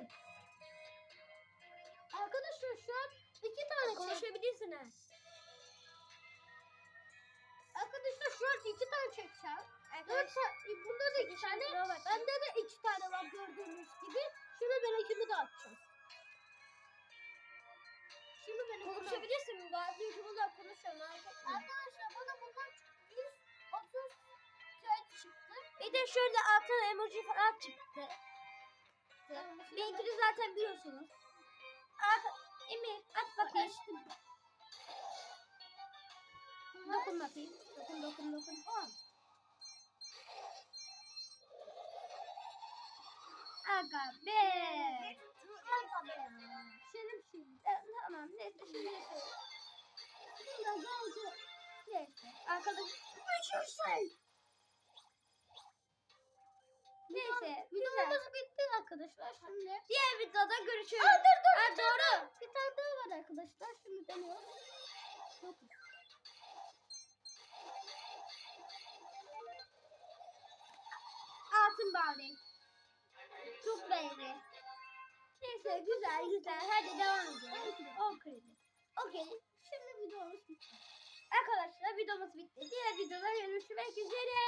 Efendim. Arkadaşlar şu an iki tane. Konuşabilirsiniz. Arkadaşlar şu an iki tane çekeceğim. Dört tane, bunda da iki tane. Bende de iki tane var gördüğünüz gibi. Şimdi benimkini de atacağız. Şimdi de Konuşabilirsin. Bazı YouTuber'lar konuşuyor. Arkadaşlar bana bundan 130 kağıt çıktı. Bir de şöyle altın emoji falan çıktı. Benimkini zaten biliyorsunuz. At, Emir at bakayım. Dokun bakayım. Dokun dokun dokun. On. Aga be. Aga be. Şerif şimdi. E, Tamam neyse şimdi yaşayalım. Biraz oldu. Neyse. Arkadaş. Uçursun. Neyse. Videomuz bitti arkadaşlar şimdi. Diğer videoda görüşürüz. Aa, dur, dur, tane doğru. Bir tane daha var arkadaşlar. Şimdi deniyoruz. Dokuz. Altın bağlı. Çok beğeni. Neyse güzel güzel. Hadi devam edelim. O kredi. Okey. Şimdi videomuz bitti. Arkadaşlar videomuz bitti. Diğer videoda görüşmek üzere.